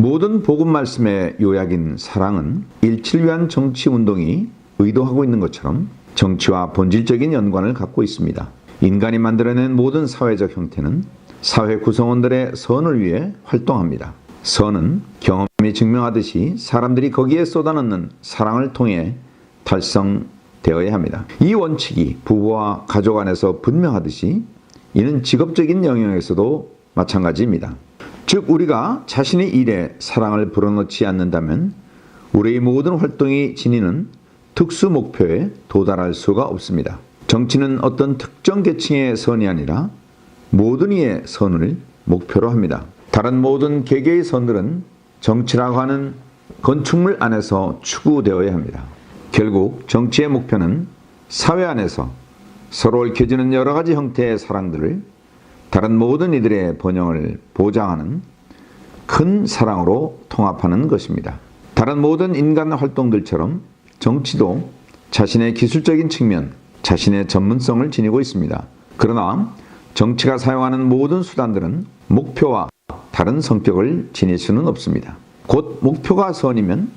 모든 복음 말씀의 요약인 사랑은 일치를 위한 정치 운동이 의도하고 있는 것처럼 정치와 본질적인 연관을 갖고 있습니다. 인간이 만들어낸 모든 사회적 형태는 사회 구성원들의 선을 위해 활동합니다. 선은 경험이 증명하듯이 사람들이 거기에 쏟아넣는 사랑을 통해 달성되어야 합니다. 이 원칙이 부부와 가족 안에서 분명하듯이 이는 직업적인 영역에서도 마찬가지입니다. 즉 우리가 자신의 일에 사랑을 불어넣지 않는다면 우리의 모든 활동이 지니는 특수 목표에 도달할 수가 없습니다. 정치는 어떤 특정 계층의 선이 아니라 모든 이의 선을 목표로 합니다. 다른 모든 개개의 선들은 정치라고 하는 건축물 안에서 추구되어야 합니다. 결국 정치의 목표는 사회 안에서 서로 얽혀지는 여러 가지 형태의 사랑들을 다른 모든 이들의 번영을 보장하는 큰 사랑으로 통합하는 것입니다. 다른 모든 인간 활동들처럼 정치도 자신의 기술적인 측면, 자신의 전문성을 지니고 있습니다. 그러나 정치가 사용하는 모든 수단들은 목표와 다른 성격을 지닐 수는 없습니다. 곧 목표가 선이면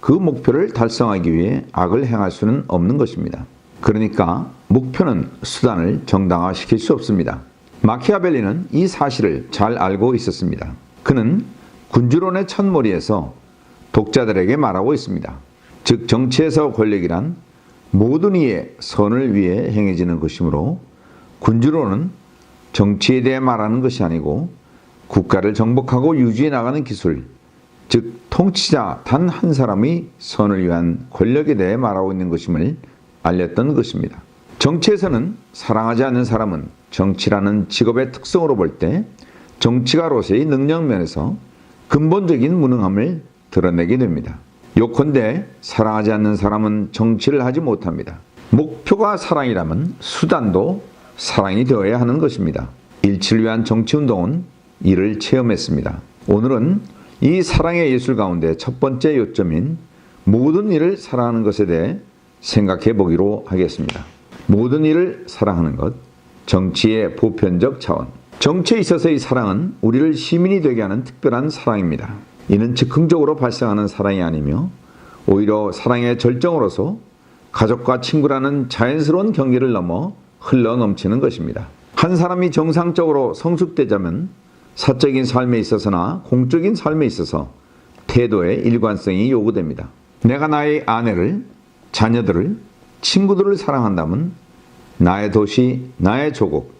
그 목표를 달성하기 위해 악을 행할 수는 없는 것입니다. 그러니까 목표는 수단을 정당화시킬 수 없습니다. 마키아벨리는 이 사실을 잘 알고 있었습니다. 그는 군주론의 첫머리에서 독자들에게 말하고 있습니다. 즉 정치에서 권력이란 모든 이의 선을 위해 행해지는 것이므로 군주론은 정치에 대해 말하는 것이 아니고 국가를 정복하고 유지해 나가는 기술, 즉 통치자 단 한 사람의 선을 위한 권력에 대해 말하고 있는 것임을 알렸던 것입니다. 정치에서는 사랑하지 않는 사람은 정치라는 직업의 특성으로 볼 때 정치가로서의 능력 면에서 근본적인 무능함을 드러내게 됩니다. 요컨대 사랑하지 않는 사람은 정치를 하지 못합니다. 목표가 사랑이라면 수단도 사랑이 되어야 하는 것입니다. 일치를 위한 정치운동은 이를 체험했습니다. 오늘은 이 사랑의 예술 가운데 첫 번째 요점인 모든 일을 사랑하는 것에 대해 생각해 보기로 하겠습니다. 모든 일을 사랑하는 것, 정치의 보편적 차원. 정치에 있어서의 사랑은 우리를 시민이 되게 하는 특별한 사랑입니다. 이는 즉흥적으로 발생하는 사랑이 아니며 오히려 사랑의 절정으로서 가족과 친구라는 자연스러운 경계를 넘어 흘러 넘치는 것입니다. 한 사람이 정상적으로 성숙되자면 사적인 삶에 있어서나 공적인 삶에 있어서 태도의 일관성이 요구됩니다. 내가 나의 아내를, 자녀들을, 친구들을 사랑한다면 나의 도시, 나의 조국,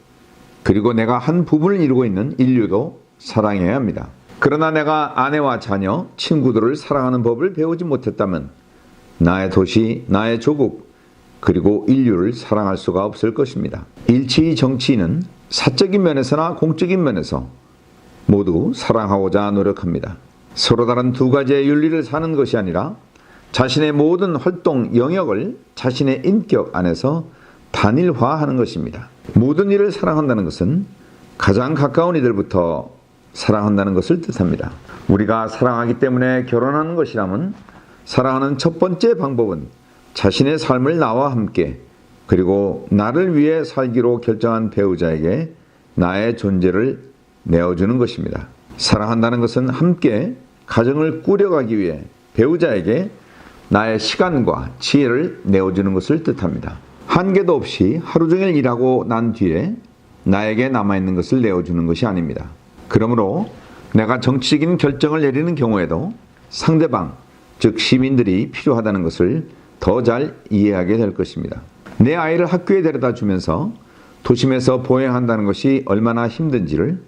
그리고 내가 한 부분을 이루고 있는 인류도 사랑해야 합니다. 그러나 내가 아내와 자녀, 친구들을 사랑하는 법을 배우지 못했다면 나의 도시, 나의 조국, 그리고 인류를 사랑할 수가 없을 것입니다. 일치의 정치인은 사적인 면에서나 공적인 면에서 모두 사랑하고자 노력합니다. 서로 다른 두 가지의 윤리를 사는 것이 아니라 자신의 모든 활동 영역을 자신의 인격 안에서 단일화하는 것입니다. 모든 일을 사랑한다는 것은 가장 가까운 이들부터 사랑한다는 것을 뜻합니다. 우리가 사랑하기 때문에 결혼하는 것이라면 사랑하는 첫 번째 방법은 자신의 삶을 나와 함께 그리고 나를 위해 살기로 결정한 배우자에게 나의 존재를 내어주는 것입니다. 사랑한다는 것은 함께 가정을 꾸려가기 위해 배우자에게 나의 시간과 지혜를 내어주는 것을 뜻합니다. 한계도 없이 하루 종일 일하고 난 뒤에 나에게 남아있는 것을 내어주는 것이 아닙니다. 그러므로 내가 정치적인 결정을 내리는 경우에도 상대방, 즉 시민들이 필요하다는 것을 더 잘 이해하게 될 것입니다. 내 아이를 학교에 데려다 주면서 도심에서 보행한다는 것이 얼마나 힘든지를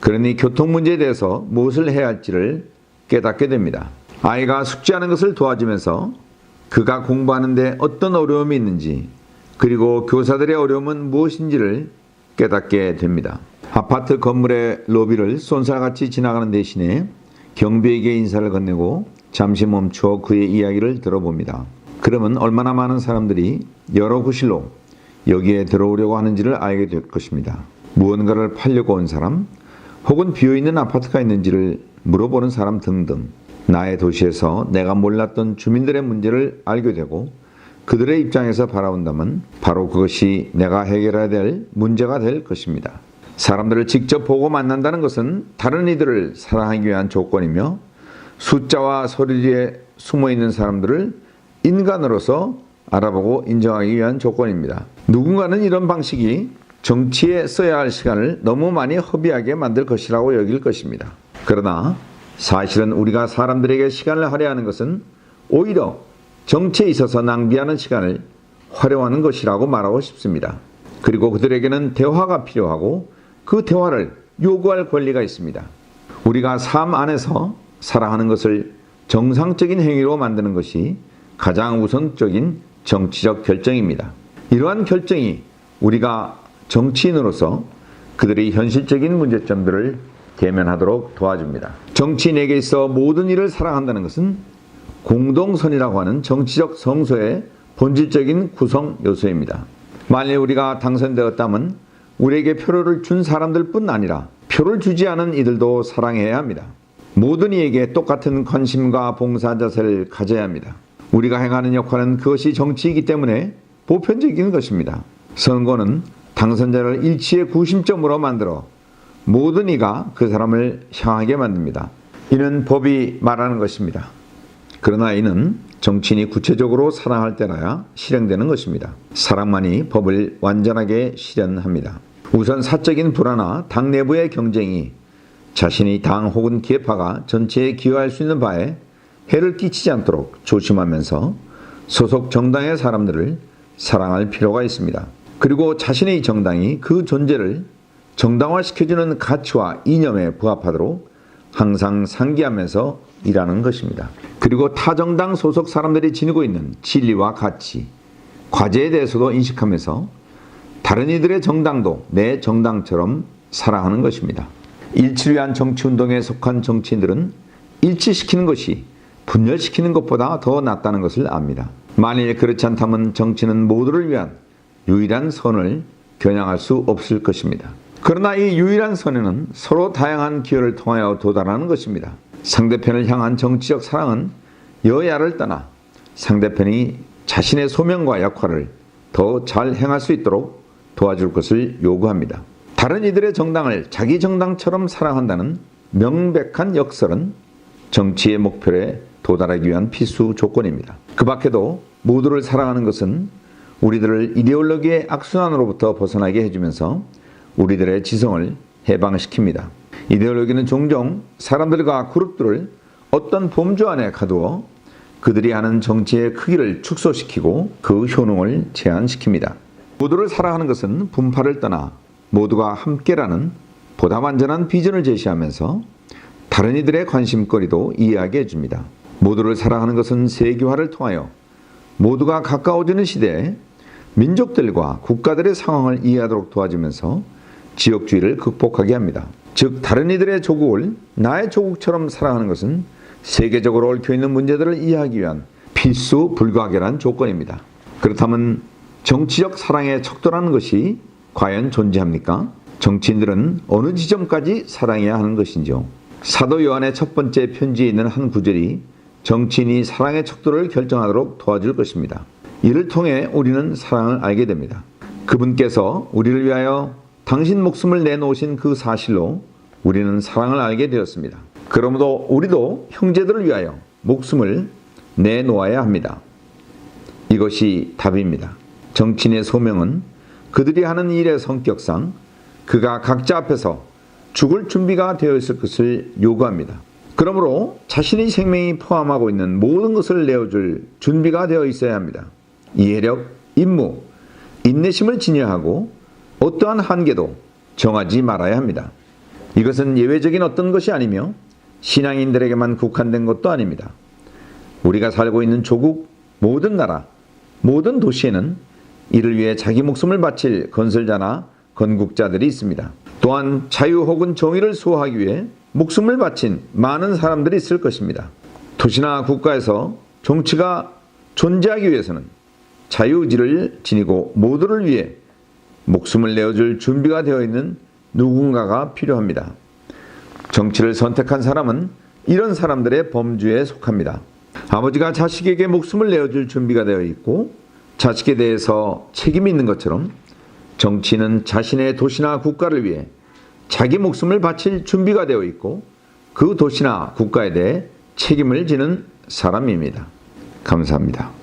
그러니 교통 문제에 대해서 무엇을 해야 할지를 깨닫게 됩니다. 아이가 숙제하는 것을 도와주면서 그가 공부하는데 어떤 어려움이 있는지 그리고 교사들의 어려움은 무엇인지를 깨닫게 됩니다. 아파트 건물의 로비를 쏜살같이 지나가는 대신에 경비에게 인사를 건네고 잠시 멈추어 그의 이야기를 들어봅니다. 그러면 얼마나 많은 사람들이 여러 구실로 여기에 들어오려고 하는지를 알게 될 것입니다. 무언가를 팔려고 온 사람, 혹은 비어있는 아파트가 있는지를 물어보는 사람 등등 나의 도시에서 내가 몰랐던 주민들의 문제를 알게 되고 그들의 입장에서 바라본다면 바로 그것이 내가 해결해야 될 문제가 될 것입니다. 사람들을 직접 보고 만난다는 것은 다른 이들을 사랑하기 위한 조건이며 숫자와 소리에 숨어 있는 사람들을 인간으로서 알아보고 인정하기 위한 조건입니다. 누군가는 이런 방식이 정치에 써야 할 시간을 너무 많이 허비하게 만들 것이라고 여길 것입니다. 그러나 사실은 우리가 사람들에게 시간을 할애하는 것은 오히려 정치에 있어서 낭비하는 시간을 활용하는 것이라고 말하고 싶습니다. 그리고 그들에게는 대화가 필요하고 그 대화를 요구할 권리가 있습니다. 우리가 삶 안에서 사랑하는 것을 정상적인 행위로 만드는 것이 가장 우선적인 정치적 결정입니다. 이러한 결정이 우리가 정치인으로서 그들의 현실적인 문제점들을 대면하도록 도와줍니다. 정치인에게 있어 모든 일을 사랑한다는 것은 공동선이라고 하는 정치적 성소의 본질적인 구성 요소입니다. 만일 우리가 당선되었다면 우리에게 표를 준 사람들 뿐 아니라 표를 주지 않은 이들도 사랑해야 합니다. 모든 이에게 똑같은 관심과 봉사 자세를 가져야 합니다. 우리가 행하는 역할은 그것이 정치이기 때문에 보편적인 것입니다. 선거는 당선자를 일치의 구심점으로 만들어 모든 이가 그 사람을 향하게 만듭니다. 이는 법이 말하는 것입니다. 그러나 이는 정치인이 구체적으로 사랑할 때라야 실행되는 것입니다. 사랑만이 법을 완전하게 실현합니다. 우선 사적인 불화나 당 내부의 경쟁이 자신의 당 혹은 계파가 전체에 기여할 수 있는 바에 해를 끼치지 않도록 조심하면서 소속 정당의 사람들을 사랑할 필요가 있습니다. 그리고 자신의 정당이 그 존재를 정당화시켜주는 가치와 이념에 부합하도록 항상 상기하면서 일하는 것입니다. 그리고 타정당 소속 사람들이 지니고 있는 진리와 가치, 과제에 대해서도 인식하면서 다른 이들의 정당도 내 정당처럼 사랑하는 것입니다. 일치를 위한 정치운동에 속한 정치인들은 일치시키는 것이 분열시키는 것보다 더 낫다는 것을 압니다. 만일 그렇지 않다면 정치는 모두를 위한 유일한 선을 겨냥할 수 없을 것입니다. 그러나 이 유일한 선에는 서로 다양한 기회를 통하여 도달하는 것입니다. 상대편을 향한 정치적 사랑은 여야를 떠나 상대편이 자신의 소명과 역할을 더 잘 행할 수 있도록 도와줄 것을 요구합니다. 다른 이들의 정당을 자기 정당처럼 사랑한다는 명백한 역설은 정치의 목표에 도달하기 위한 필수 조건입니다. 그 밖에도 모두를 사랑하는 것은 우리들을 이데올로기의 악순환으로부터 벗어나게 해주면서 우리들의 지성을 해방시킵니다. 이데올로기는 종종 사람들과 그룹들을 어떤 범주 안에 가두어 그들이 하는 정치의 크기를 축소시키고 그 효능을 제한시킵니다. 모두를 사랑하는 것은 분파를 떠나 모두가 함께라는 보다 완전한 비전을 제시하면서 다른 이들의 관심거리도 이해하게 해줍니다. 모두를 사랑하는 것은 세계화를 통하여 모두가 가까워지는 시대에 민족들과 국가들의 상황을 이해하도록 도와주면서 지역주의를 극복하게 합니다. 즉 다른 이들의 조국을 나의 조국처럼 사랑하는 것은 세계적으로 얽혀 있는 문제들을 이해하기 위한 필수 불가결한 조건입니다. 그렇다면 정치적 사랑에 척도라는 것이 과연 존재합니까? 정치인들은 어느 지점까지 사랑해야 하는 것인지요? 사도 요한의 첫 번째 편지에 있는 한 구절이 정치인이 사랑의 척도를 결정하도록 도와줄 것입니다. 이를 통해 우리는 사랑을 알게 됩니다. 그분께서 우리를 위하여 당신 목숨을 내놓으신 그 사실로 우리는 사랑을 알게 되었습니다. 그러므로 우리도 형제들을 위하여 목숨을 내놓아야 합니다. 이것이 답입니다. 정치인의 소명은 그들이 하는 일의 성격상 그가 각자 앞에서 죽을 준비가 되어 있을 것을 요구합니다. 그러므로 자신의 생명이 포함하고 있는 모든 것을 내어줄 준비가 되어 있어야 합니다. 이해력, 임무, 인내심을 진여하고 어떠한 한계도 정하지 말아야 합니다. 이것은 예외적인 어떤 것이 아니며 신앙인들에게만 국한된 것도 아닙니다. 우리가 살고 있는 조국, 모든 나라, 모든 도시에는 이를 위해 자기 목숨을 바칠 건설자나 건국자들이 있습니다. 또한 자유 혹은 정의를 수호하기 위해 목숨을 바친 많은 사람들이 있을 것입니다. 도시나 국가에서 정치가 존재하기 위해서는 자유의지를 지니고 모두를 위해 목숨을 내어줄 준비가 되어 있는 누군가가 필요합니다. 정치를 선택한 사람은 이런 사람들의 범주에 속합니다. 아버지가 자식에게 목숨을 내어줄 준비가 되어 있고 자식에 대해서 책임이 있는 것처럼 정치는 자신의 도시나 국가를 위해 자기 목숨을 바칠 준비가 되어 있고 그 도시나 국가에 대해 책임을 지는 사람입니다. 감사합니다.